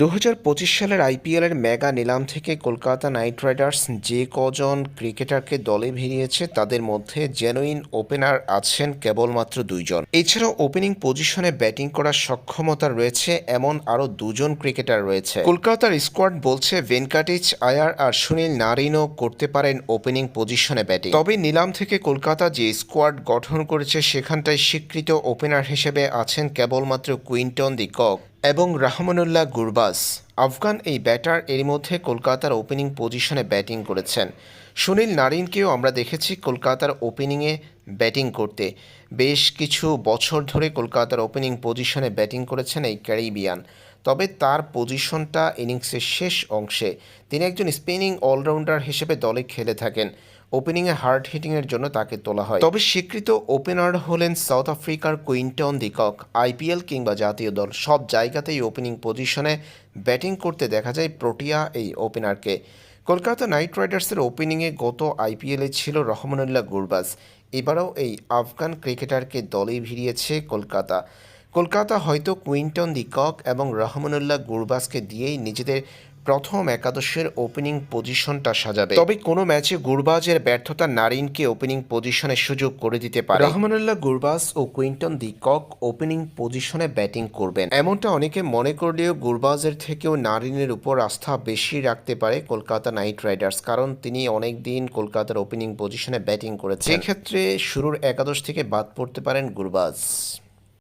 দু হাজার পঁচিশ সালের আইপিএলের মেগা নিলাম থেকে কলকাতা নাইট রাইডার্স যে কজন ক্রিকেটারকে দলে ভিড়িয়েছে, তাদের মধ্যে জেনুইন ওপেনার আছেন কেবলমাত্র দুইজন। এছাড়াও ওপেনিং পজিশনে ব্যাটিং করার সক্ষমতা রয়েছে এমন আরও দুজন ক্রিকেটার রয়েছে। কলকাতার স্কোয়াড বলছে ভেনকাটিচ আয়ার আর সুনীল নারিনও করতে পারেন ওপেনিং পজিশনে ব্যাটিং তবে নিলাম থেকে কলকাতা যে স্কোয়াড গঠন করেছে, সেখানটায় স্বীকৃত ওপেনার হিসেবে আছেন কেবলমাত্র কুইন্টন দি কক। এবং রাহমানুল্লাহ গুরবাস আফগান এই ব্যাটার এর মধ্যে কলকাতার ওপেনিং পজিশনে ব্যাটিং করেছেন। সুনীল নারিনকেও আমরা দেখেছি কলকাতার ওপেনিংয়ে ব্যাটিং করতে। বেশ কিছু বছর ধরে কলকাতার ওপেনিং পজিশনে ব্যাটিং করেছেন এই ক্যারিবিয়ান। তবে তার পজিশনটা ইনিংসের শেষ অংশে। তিনি একজন স্পিনিং অলরাউন্ডার হিসেবে দলে খেলে থাকেন। ওপেনিংয়ে হার্ড হিটিংয়ের জন্য তাকে তোলা হয়। তবে স্বীকৃত ওপেনার হলেন সাউথ আফ্রিকার কুইন্টন দিকক আইপিএল কিংবা জাতীয় দল সব জায়গাতেই ওপেনিং পজিশনে ব্যাটিং করতে দেখা যায় প্রোটিয়া এই ওপেনারকে কলকাতা নাইট রাইডার্সের ওপেনিংয়ে গত আইপিএলে ছিল রহমানুল্লাহ গুরবাজ। এবারও এই আফগান ক্রিকেটারকে দলে ভিড়িয়েছে কলকাতা। কলকাতা হয়তো কুইন্টন দি কক এবং রহমানুল্লাহ গুরবাসকে দিয়েই নিজেদের প্রথম একাদশের ওপেনিং পজিশনটা সাজাবে। তবে কোনো ম্যাচে গুরবাজের ব্যর্থতা নারিনকে ওপেনিং পজিশনে সুযোগ করে দিতে পারে। রহমানুল্লাহ গুরবাস ও কুইন্টন দি কক ওপেনিং পজিশনে ব্যাটিং করবেন। এমনটা অনেকে মনে করলেও গুরবাজের থেকেও নারিনের উপর আস্থা বেশি রাখতে পারে কলকাতা নাইট রাইডার্স, কারণ তিনি অনেক দিন কলকাতার ওপেনিং পজিশনে ব্যাটিং করেছেন। সেক্ষেত্রে শুরুর একাদশ থেকে বাদ পড়তে পারেন গুরবাজ।